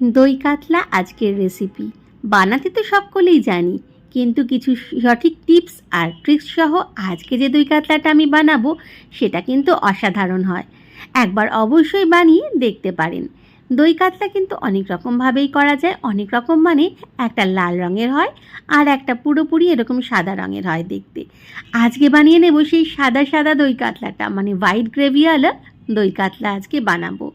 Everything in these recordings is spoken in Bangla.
দই কাতলা আজকের রেসিপি বানাতে তো সকলেই জানি, কিন্তু কিছু সঠিক টিপস আর ট্রিক্স সহ আজকে যে দই কাতলাটা আমি বানাবো, সেটা কিন্তু অসাধারণ হয়। একবার অবশ্যই বানিয়ে দেখতে পারেন। দই কাতলা কিন্তু অনেক রকমভাবেই করা যায়, অনেক রকম মানে একটা লাল রঙের হয় আর একটা পুরোপুরি এরকম সাদা রঙের হয় দেখতে। আজকে বানিয়ে নেব সেই সাদা সাদা দই কাতলাটা মানে হোয়াইট গ্রেভিওয়ালা দই কাতলা আজকে বানাবো।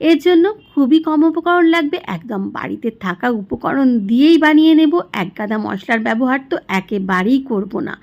এর জন্য খুবই কম উপকরণ লাগবে। একদম বাড়িতে থাকা উপকরণ দিয়েই বানিয়ে নেব। এক গাদা মশলার ব্যবহার তো একেবারেই করব না।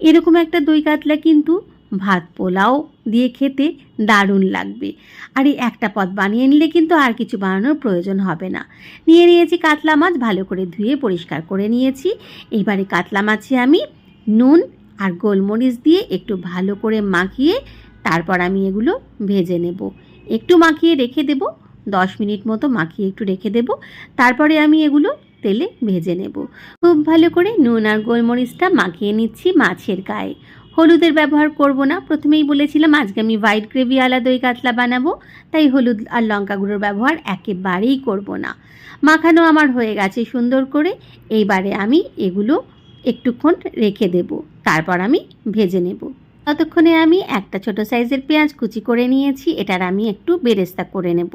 এরকম একটা দই কাতলা কিন্তু ভাত পোলাও দিয়ে খেতে দারুণ লাগবে। আর এই একটা পদ বানিয়ে নিলে কিন্তু আর কিছু বানানোর প্রয়োজন হবে না। নিয়ে নিয়েছি কাতলা মাছ, ভালো করে ধুয়ে পরিষ্কার করে নিয়েছি। এবারে কাতলা মাছে আমি নুন আর গোলমরিচ দিয়ে একটু ভালো করে মাখিয়ে তারপর আমি এগুলো ভেজে নেব। একটু মাখিয়ে রেখে দেব। দশ মিনিট মতো মাখিয়ে একটু রেখে দেব। তারপরে আমি এগুলো তেলে ভেজে নেব। খুব ভালো করে নুন আর গোলমরিচটা মাখিয়ে নিচ্ছি মাছের গায়ে। হলুদের ব্যবহার করব না। প্রথমেই বলেছিলাম আজকে আমি হোয়াইট গ্রেভি আলা দই কাতলা বানাবো। তাই হলুদ আর লঙ্কা গুঁড়োর ব্যবহার একেবারেই করব না। মাখানো আমার হয়ে গেছে সুন্দর করে। এইবারে আমি এগুলো একটুক্ষণ রেখে দেব। তারপর আমি ভেজে নেব। ততক্ষণে আমি একটা ছোট সাইজের পেঁয়াজ কুচি করে নিয়েছি, এটার আমি একটু বেরেস্তা করে নেব।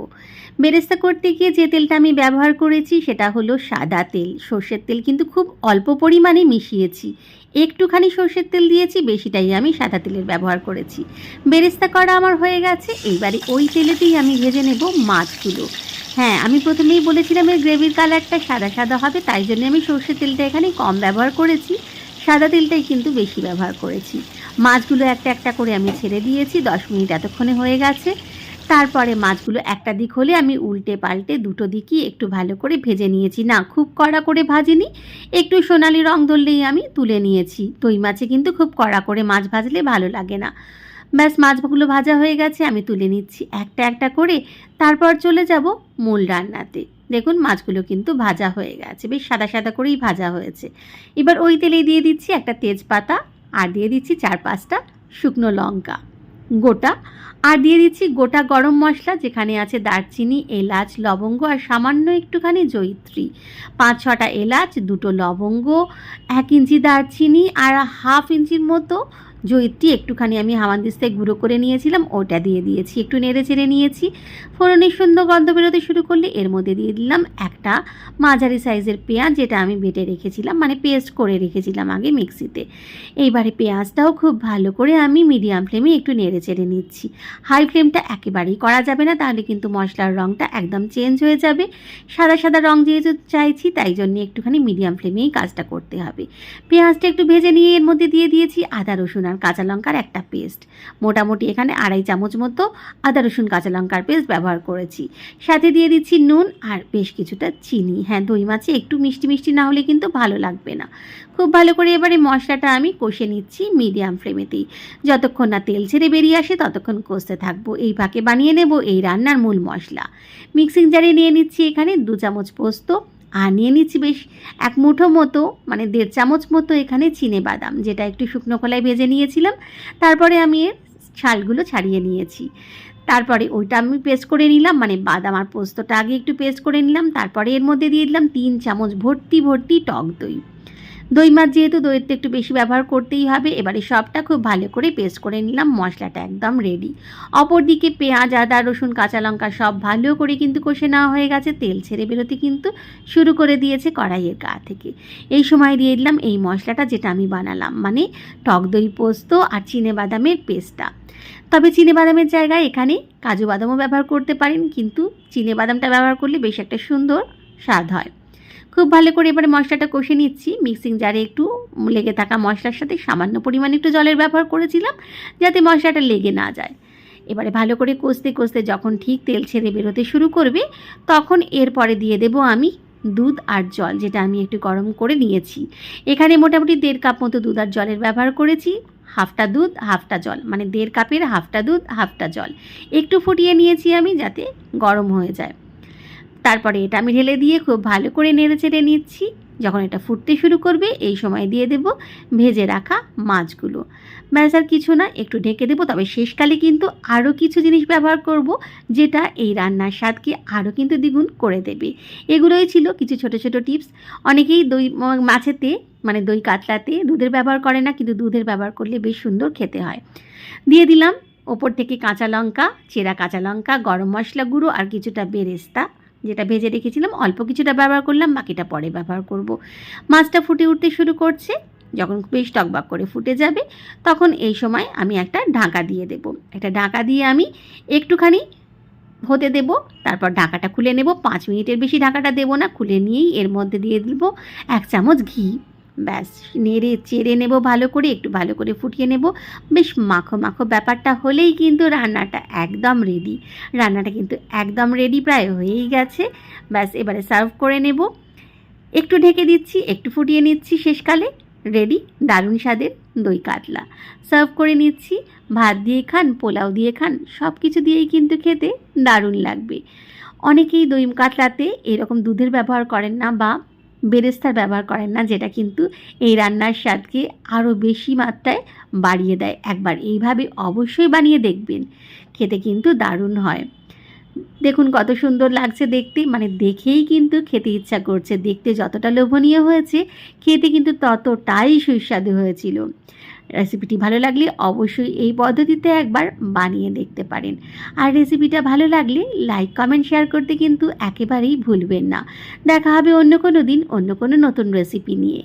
বেরেস্তা করতে গিয়ে যে তেলটা আমি ব্যবহার করেছি, সেটা হলো সাদা তেল। সর্ষের তেল কিন্তু খুব অল্প পরিমাণে মিশিয়েছি। একটুখানি সর্ষের তেল দিয়েছি, বেশিটাই আমি সাদা তেলের ব্যবহার করেছি। বেরেস্তা করা আমার হয়ে গেছে, এইবারে ওই তেলেতেই আমি ভেজে নেব মাছগুলো। হ্যাঁ আমি প্রথমেই বলেছিলাম এর গ্রেভির কালারটা সাদা সাদা হবে, তাই জন্য আমি সর্ষের তেলটা এখানে কম ব্যবহার করেছি। সাদা তেলটাই কিন্তু বেশি ব্যবহার করেছি। মাছগুলো একটা একটা করে আমি ছেড়ে দিয়েছি, দশ মিনিট এতক্ষণে হয়ে গেছে। তারপরে মাছগুলো একটা দিক হলে আমি উল্টে পাল্টে দুটো দিকই একটু ভালো করে ভেজে নিয়েছি। না, খুব কড়া করে ভাজিনি, একটু সোনালি রং ধরলেই আমি তুলে নিয়েছি। দই মাছে কিন্তু খুব কড়া করে মাছ ভাজলে ভালো লাগে না। ব্যাস, মাছগুলো ভাজা হয়ে গেছে, আমি তুলে নিচ্ছি একটা একটা করে। তারপর চলে যাব মূল রান্নাতে। দেখুন, মাছগুলো কিন্তু ভাজা হয়ে গেছে, বেশ সাদা সাদা করেই ভাজা হয়েছে। এবার ওই তেলেই দিয়ে দিচ্ছি একটা তেজপাতা আর দিয়ে দিচ্ছি চার পাঁচটা শুকনো লঙ্কা। গোটা, আর দিয়ে দিচ্ছি গোটা গরম মশলা, যেখানে আছে দারচিনি, এলাচ, লবঙ্গ, আর সামান্য একটুখানি জৈত্রী পাঁচ, ছটা এলাচ, দুটো লবঙ্গ, এক ইঞ্চি দারচিনি, আর হাফ ইঞ্চির মতো জয়িত্রী একটুখানি আমি হামানদিস্তায় গুঁড়ো করে নিয়েছিলাম, ওটা দিয়ে দিয়েছি, একটু নেড়ে চেড়ে নিয়েছি। ফোড়নের সুন্দর গন্ধ বেরোতে শুরু করলে এর মধ্যে দিয়ে দিলাম একটা মাঝারি সাইজের পেঁয়াজ, যেটা আমি বেটে রেখেছিলাম মানে পেস্ট করে রেখেছিলাম আগে মিক্সিতে। এইবারে পেঁয়াজটাও খুব ভালো করে আমি মিডিয়াম ফ্লেমে একটু নেড়ে চেড়ে নিচ্ছি। হাই ফ্লেমটা একেবারেই করা যাবে না, তাহলে কিন্তু মশলার রঙটা একদম চেঞ্জ হয়ে যাবে। সাদা সাদা রঙ যেহেতু চাইছি, তাই জন্য একটুখানি মিডিয়াম ফ্লেমেই কাজটা করতে হবে। পেঁয়াজটা একটু ভেজে নিয়ে এর মধ্যে দিয়ে দিয়েছি আদা রসুন আর কাঁচা লঙ্কার একটা পেস্ট। মোটামুটি এখানে আড়াই চামচ মতো আদা রসুন কাঁচা লঙ্কার পেস্ট ব্যবহার করেছি। সাথে দিয়ে দিচ্ছি নুন আর বেশ কিছুটা চিনি। হ্যাঁ দই মাছে একটু মিষ্টি মিষ্টি না হলে কিন্তু ভালো লাগবে না। খুব ভালো করে এবারে মশলাটা আমি কষে নিচ্ছি মিডিয়াম ফ্লেমেতেই। যতক্ষণ না তেল ছেড়ে বেরিয়ে আসে, ততক্ষণ কষতে থাকব। এই ফাঁকে বানিয়ে নেব এই রান্নার মূল মশলা। মিক্সিং জারে নিয়ে নিচ্ছি এখানে দু চামচ পোস্ত আর নিয়ে নিচ্ছি বেশ এক মুঠো মতো মানে দেড় চামচ মতো এখানে চিনে বাদাম, যেটা একটু শুকনো খোলায় ভেজে নিয়েছিলাম। তারপরে আমি এর ছালগুলো ছাড়িয়ে নিয়েছি। তারপরে ওইটা আমি পেস্ট করে নিলাম মানে বাদাম আর পোস্তটা আগে একটু পেস্ট করে নিলাম, তারপরে এর মধ্যে দিয়ে দিলাম তিন চামচ ভর্তি ভর্তি টক দই। দই মাছ যেহেতু দইয়ের তো একটু বেশি ব্যবহার করতেই হবে, এবারে সবটা খুব ভালো করে পেস্ট করে নিলাম, মশলাটা একদম রেডি অপরদিকে পেঁয়াজ, আদা, রসুন, কাঁচা লঙ্কা সব ভালো করে কিন্তু কষে নেওয়া হয়ে গেছে, তেল ছেড়ে বেরোতে কিন্তু শুরু করে দিয়েছে কড়াইয়ের গা থেকে। এই সময় দিয়ে দিলাম এই মশলাটা যেটা আমি বানালাম মানে টক দই পোস্ত আর চিনে বাদামের পেস্টটা। তবে চিনে বাদামের জায়গায় এখানে কাজু বাদামও ব্যবহার করতে পারেন, কিন্তু চিনে বাদামটা ব্যবহার করলে বেশ একটা সুন্দর স্বাদ হয়। খুব ভালো করে এবারে মশলাটা কষে নিচ্ছি। মিক্সিং জারে একটু লেগে থাকা মশলার সাথে সামান্য পরিমাণে একটু জলের ব্যবহার করেছিলাম, যাতে মশলাটা লেগে না যায়। এবারে ভালো করে কষতে কষতে যখন ঠিক তেল ছেড়ে বেরোতে শুরু করবে, তখন এরপরে দিয়ে দেব আমি দুধ আর জল, যেটা আমি একটু গরম করে নিয়েছি। এখানে মোটামুটি দেড় কাপ মতো দুধ আর জলের ব্যবহার করেছি। হাফটা দুধ, হাফটা জল মানে দেড় কাপের হাফটা দুধ, হাফটা জল। একটু ফুটিয়ে নিয়েছি আমি যাতে গরম হয়ে যায়। তারপরে এটা আমি ঢেলে দিয়ে খুব ভালো করে নেড়ে চেড়ে নিচ্ছি। যখন এটা ফুটতে শুরু করবে, এই সময় দিয়ে দেব ভেজে রাখা মাছগুলো। ব্যাস আর কিছু না, একটু ঢেকে দেবো, তবে শেষকালে কিন্তু আরও কিছু জিনিস ব্যবহার করব, যেটা এই রান্নার স্বাদকে আরও কিন্তু দ্বিগুণ করে দেবে। এগুলোই ছিল কিছু ছোট ছোট টিপস। অনেকেই দই মাছেতে মানে দই কাতলাতে দুধের ব্যবহার করে না, কিন্তু দুধের ব্যবহার করলে বেশ সুন্দর খেতে হয়। দিয়ে দিলাম ওপর থেকে কাঁচা লঙ্কা, চেরা কাঁচা লঙ্কা, গরম মশলা গুঁড়ো আর কিছুটা বেরেস্তা। যেটা ভেজে রেখেছিলাম, অল্প কিছুটা ব্যবহার করলাম, বাকিটা পরে ব্যবহার করব। মাছটা ফুটে উঠতে শুরু করছে। যখন বেশ টকবাক করে ফুটে যাবে, তখন এই সময় আমি একটা ঢাকা দিয়ে দেব। একটা ঢাকা দিয়ে আমি একটুখানি হতে দেব, তারপর ঢাকাটা খুলে নেব। পাঁচ মিনিটের বেশি ঢাকাটা দেব না, খুলে নিয়েই এর মধ্যে দিয়ে দেবো এক চামচ ঘি। ব্যাস, নেড়ে চেড়ে নেব ভালো করে, একটু ভালো করে ফুটিয়ে নেব। বেশ মাখো মাখো ব্যাপারটা হলেই কিন্তু রান্নাটা একদম রেডি রান্নাটা কিন্তু একদম রেডি প্রায় হয়েই গেছে। ব্যাস, এবারে সার্ভ করে নেব। একটু ঢেকে দিচ্ছি, একটু ফুটিয়ে নিচ্ছি শেষকালে। রেডি দারুণ স্বাদের দই কাতলা। সার্ভ করে নিচ্ছি। ভাত দিয়ে খান, পোলাও দিয়ে খান সব কিছু দিয়েই কিন্তু খেতে দারুণ লাগবে। অনেকেই দই কাতলাতে এরকম দুধের ব্যবহার করেন না বা বেরেস্তার ব্যবহার করেন না, যেটা কিন্তু এই রান্নার স্বাদকে আরও বেশি মাত্রায় বাড়িয়ে দেয়। একবার এইভাবে অবশ্যই বানিয়ে দেখবেন, খেতে কিন্তু দারুণ হয়। দেখুন কত সুন্দর লাগছে দেখতে মানে দেখেই কিন্তু খেতে ইচ্ছা করছে। দেখতে যতটা লোভনীয় হয়েছে, খেতে কিন্তু ততটাই সুস্বাদু হয়েছিল। রেসিপিটি ভালো লাগলে অবশ্যই এই পদ্ধতিতে একবার বানিয়ে দেখতে পারেন। আর রেসিপিটা ভালো লাগলে লাইক কমেন্ট শেয়ার করতে কিন্তু একেবারেই ভুলবেন না। দেখা হবে অন্য কোনো দিন অন্য কোনো নতুন রেসিপি নিয়ে।